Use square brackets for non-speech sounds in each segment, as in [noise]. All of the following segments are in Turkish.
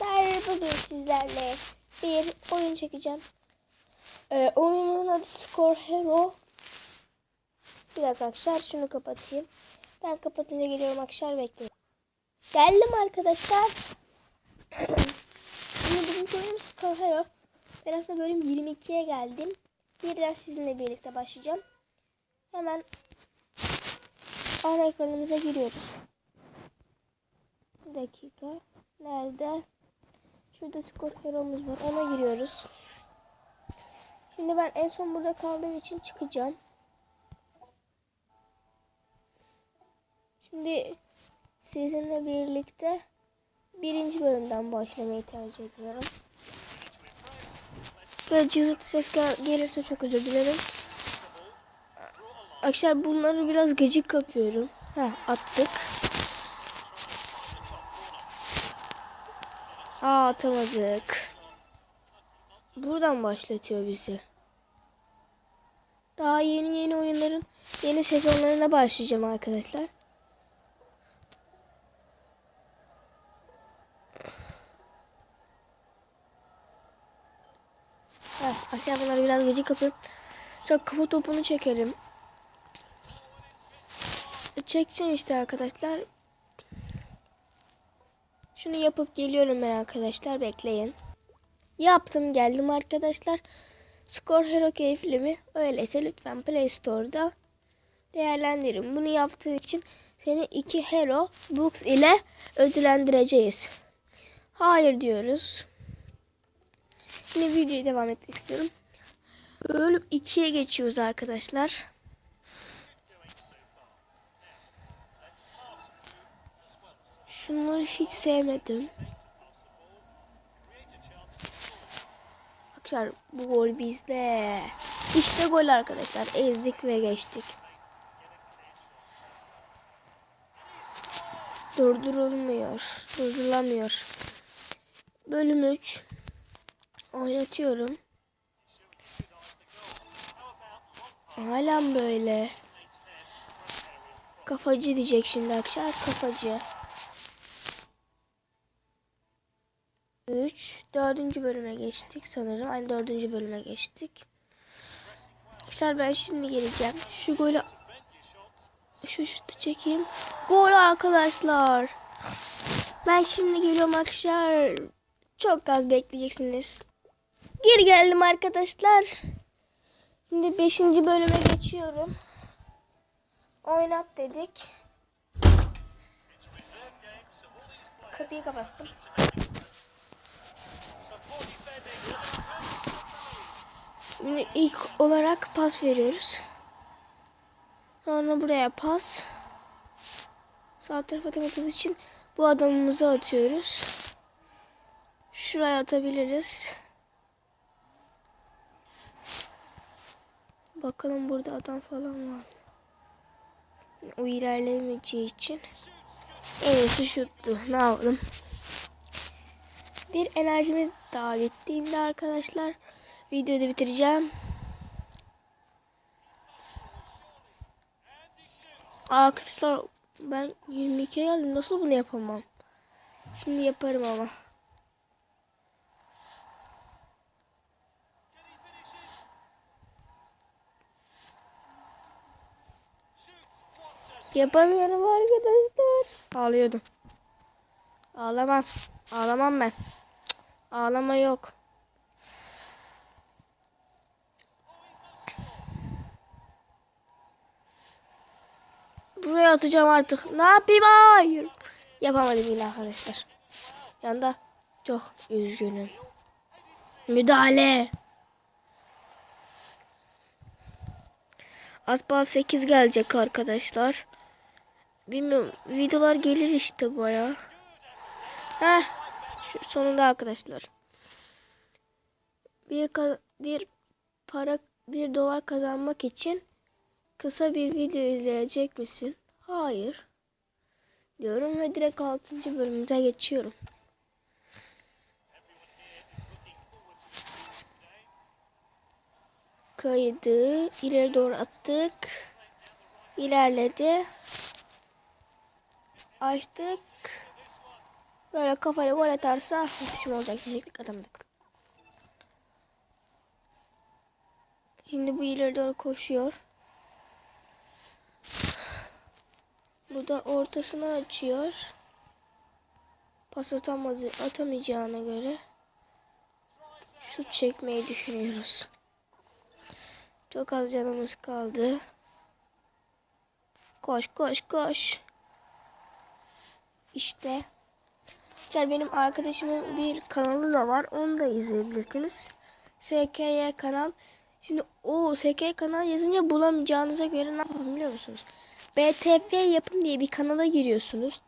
Ben bugün sizlerle bir oyun çekeceğim. Ee, oyunun adı Score Hero. Bir dakika arkadaşlar şunu kapatayım. Ben kapatınca geliyorum arkadaşlar bekleyin. Geldim arkadaşlar. [clears throat] Şimdi bugünkü oyunum Score Hero. Ben aslında bölüm 22'ye geldim. Birden sizinle birlikte başlayacağım. Hemen ana ekranımıza giriyoruz. Bir dakika. Nerede? Şurada skor hero'muz var. Ona giriyoruz. Şimdi ben en son burada kaldığım için çıkacağım. Şimdi sizinle birlikte birinci bölümden başlamayı tercih ediyorum. Böyle cızırtı ses gel- gelirse çok özür dilerim. Arkadaşlar bunları biraz gıcık kapıyorum. Ha attık. Aa atamadık. Buradan başlatıyor bizi. Daha yeni yeni oyunların yeni sezonlarına başlayacağım arkadaşlar. Heh, aşağı bunları biraz gıcık kapıyorum. Sonra kafa topunu çekelim. Çekeceğim işte arkadaşlar. Şunu yapıp geliyorum ben arkadaşlar. Bekleyin. Yaptım geldim arkadaşlar. Score Hero keyifli mi? Öyleyse lütfen Play Store'da değerlendirin. Bunu yaptığın için seni iki Hero Books ile ödüllendireceğiz. Hayır diyoruz. Şimdi videoyu devam etmek istiyorum. Bölüm 2'ye geçiyoruz arkadaşlar. Şunları hiç sevmedim. Arkadaşlar bu gol bizde. İşte gol arkadaşlar. Ezdik ve geçtik. Durdurulmuyor. Durdurulamıyor. Bölüm 3. Oynatıyorum. Halen böyle. Kafacı diyecek şimdi arkadaşlar. Kafacı. 3. Dördüncü bölüme geçtik sanırım. Aynı dördüncü bölüme geçtik. Arkadaşlar ben şimdi geleceğim. Şu golü şu şutu çekeyim. Gol arkadaşlar. Ben şimdi geliyorum arkadaşlar. Çok az bekleyeceksiniz. Geri geldim arkadaşlar. Şimdi 5. bölüme geçiyorum. Oynat dedik. Kapıyı kapattım. Şimdi ilk olarak pas veriyoruz. Sonra buraya pas. Sağ tarafa atamadığım için bu adamımızı atıyoruz. Şuraya atabiliriz. Bakalım burada adam falan var mı? O ilerlemeyeceği için. En iyisi şuttu. Ne yapalım? Bir enerjimiz daha bittiğinde arkadaşlar videoyu da bitireceğim. Arkadaşlar ben 22'ye geldim. Nasıl bunu yapamam? Şimdi yaparım ama. Yapamıyorum arkadaşlar. Ağlıyordum. Ağlamam. Ağlamam ben. Ağlama yok. Buraya atacağım artık. Ne yapayım? Hayır. Yapamadım yine arkadaşlar. Yanda çok üzgünüm. Müdahale. Asbal 8 gelecek arkadaşlar. Bilmiyorum videolar gelir işte baya. Heh. Sonunda arkadaşlar. Bir bir para bir dolar kazanmak için kısa bir video izleyecek misin? Hayır. Diyorum ve direkt 6. bölümümüze geçiyorum. Kaydı ileri doğru attık. İlerledi. Açtık. Böyle kafayla gol atarsa muhteşem olacak. Diyecektik atamadık. Şimdi bu ileri doğru koşuyor. Bu da ortasını açıyor. Pas atamadı, atamayacağına göre şut çekmeyi düşünüyoruz. Çok az canımız kaldı. Koş koş koş. İşte. Arkadaşlar benim arkadaşımın bir kanalı da var. Onu da izleyebilirsiniz. SKY kanal. Şimdi o SKY kanal yazınca bulamayacağınıza göre ne yapın biliyor musunuz? BTF yapım diye bir kanala giriyorsunuz.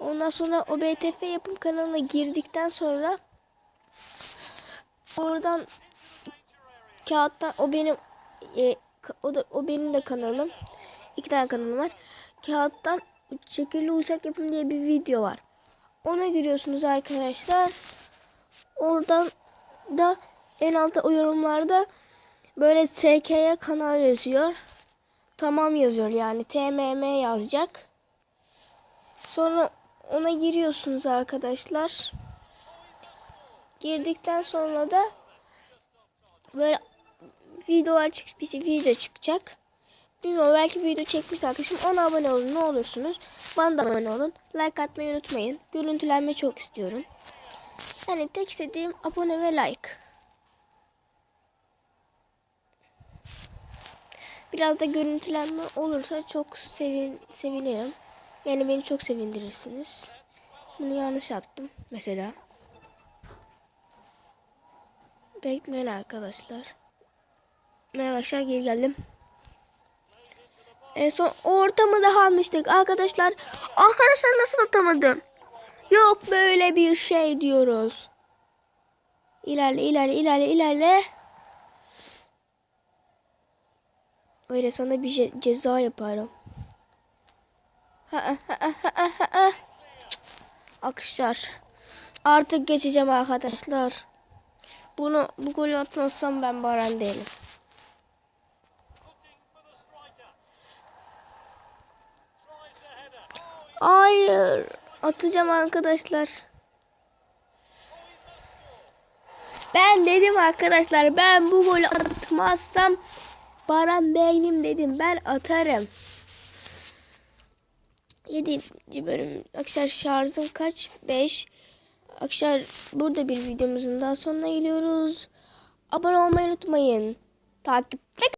Ondan sonra o BTF yapım kanalına girdikten sonra oradan kağıttan o benim e, o da o benim de kanalım. İki tane kanalım var. Kağıttan şekilli uçak yapım diye bir video var. Ona giriyorsunuz arkadaşlar. Oradan da en altta o yorumlarda böyle SK'ye kanal yazıyor. Tamam yazıyor yani TMM yazacak. Sonra ona giriyorsunuz arkadaşlar. Girdikten sonra da böyle videolar çık bir video çıkacak. Bilmiyorum belki video çekmiş arkadaşım. Ona abone olun ne olursunuz. Bana da abone olun. Like atmayı unutmayın. Görüntülenme çok istiyorum. Yani tek istediğim abone ve like. Biraz da görüntülenme olursa çok sevin sevinirim. Yani beni çok sevindirirsiniz. Bunu yanlış attım mesela. Bekleyin arkadaşlar. Merhaba arkadaşlar geri geldim. En son ortamı da almıştık arkadaşlar. Arkadaşlar nasıl atamadım? Yok böyle bir şey diyoruz. İlerle ilerle ilerle ilerle. Öyle sana bir ce- ceza yaparım. Akışlar. Artık geçeceğim arkadaşlar. Bunu bu golü atmazsam ben Baran değilim. Hayır. Atacağım arkadaşlar. Ben dedim arkadaşlar ben bu golü atmazsam Baran Beylim dedim ben atarım. 7. bölüm. Arkadaşlar şarjım kaç? 5. Arkadaşlar burada bir videomuzun daha sonuna geliyoruz. Abone olmayı unutmayın. Takipte